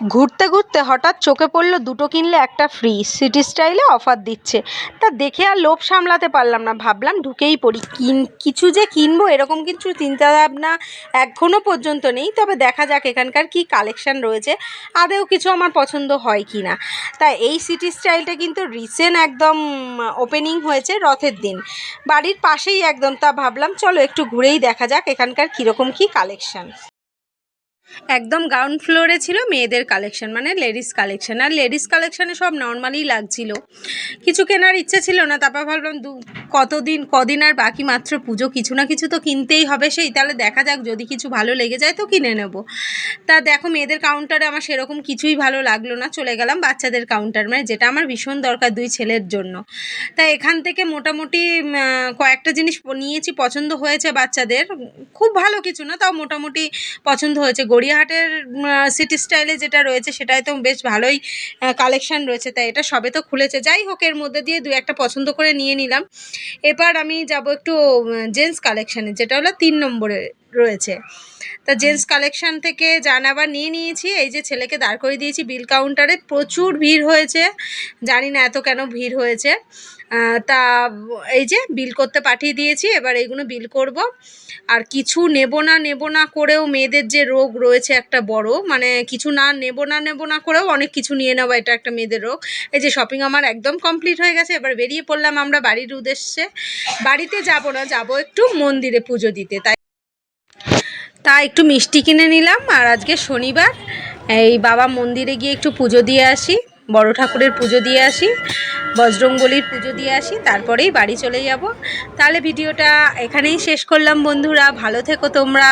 ঘুরতে ঘুরতে হঠাৎ চোখে পড়ল দুটো কিনলে একটা ফ্রি সিটি স্টাইলে অফার দিচ্ছে। তা দেখে আর লোভ সামলাতে পারলাম না। ভাবলাম ঢুকেই পড়ি। কিন, কিছু যে কিনবো এরকম কিছু চিন্তা ভাবনা এখনও পর্যন্ত নেই। তবে দেখা যাক এখানকার কি কালেকশান রয়েছে। আদেও কিছু আমার পছন্দ হয় কি না তা এই সিটি স্টাইলটা কিন্তু রিসেন্ট একদম ওপেনিং হয়েছে রথের দিন। বাড়ির পাশেই একদম। তা ভাবলাম, চলো একটু ঘুরেই দেখা যাক এখানকার কীরকম কী কালেকশান একদম গ্রাউন্ড ফ্লোরে ছিল মেয়েদের কালেকশন মানে লেডিস কালেকশন আর লেডিস কালেকশানে সব নর্মালি লাগছিল। কিছু কেনার ইচ্ছে ছিল না, তারপর ভাবলাম দু কতদিন, কদিন আর বাকি মাত্র পুজো, কিছু না কিছু তো কিনতেই হবে সেই, তাহলে দেখা যাক, যদি কিছু ভালো লেগে যায় তো কিনে নেব। তা দেখো, মেয়েদের কাউন্টারে আমার সেরকম কিছুই ভালো লাগল না, চলে গেলাম বাচ্চাদের কাউন্টার মানে যেটা আমার ভীষণ দরকার দুই ছেলের জন্য। তা এখান থেকে মোটামুটি কয়েকটা জিনিস নিয়েছি, পছন্দ হয়েছে বাচ্চাদের, খুব ভালো কিছু না, তাও মোটামুটি পছন্দ হয়েছে। গড়িয়াহাটের সিটি স্টাইলে যেটা রয়েছে সেটাই তো বেশ ভালোই কালেকশন রয়েছে, তাই এটা সবে তো খুলেছে। যাই হোক, এর মধ্যে দিয়ে দু একটা পছন্দ করে নিয়ে নিলাম। এবার আমি যাব একটু জেন্টস কালেকশানে যেটা হলো তিন নম্বরে রয়েছে। তা জেন্টস কালেকশন থেকে জানাবার নিয়ে নিয়েছি। এই যে ছেলেকে দাঁড় করে দিয়েছি বিল কাউন্টারে। প্রচুর ভিড় হয়েছে। জানি না এত কেন ভিড় হয়েছে। তা এই যে বিল করতে পাঠিয়ে দিয়েছি। এবার এইগুলো বিল করব। আর কিছু নেব না নেব না করেও মেয়েদের যে রোগ রয়েছে একটা বড় মানে কিছু না নেব না নেব না করেও অনেক কিছু নিয়ে নেওয়া এটা একটা মেয়েদের রোগ। এই যে শপিং আমার একদম কমপ্লিট হয়ে গেছে। এবার বেরিয়ে পড়লাম আমরা বাড়ির উদ্দেশ্যে। বাড়িতে যাব না, যাব একটু মন্দিরে পুজো দিতে। তাই তা একটু মিষ্টি কিনে নিলাম, আর আজকে শনিবার। এই বাবা মন্দিরে গিয়ে একটু পুজো দিয়ে আসি, বড় ঠাকুরের পুজো দিয়ে আসি, বজরঙ্গলির পুজো দিয়ে আসি, তারপরেই বাড়ি চলে যাব। তাহলে ভিডিওটা এখানেই শেষ করলাম বন্ধুরা, ভালো থেকো তোমরা।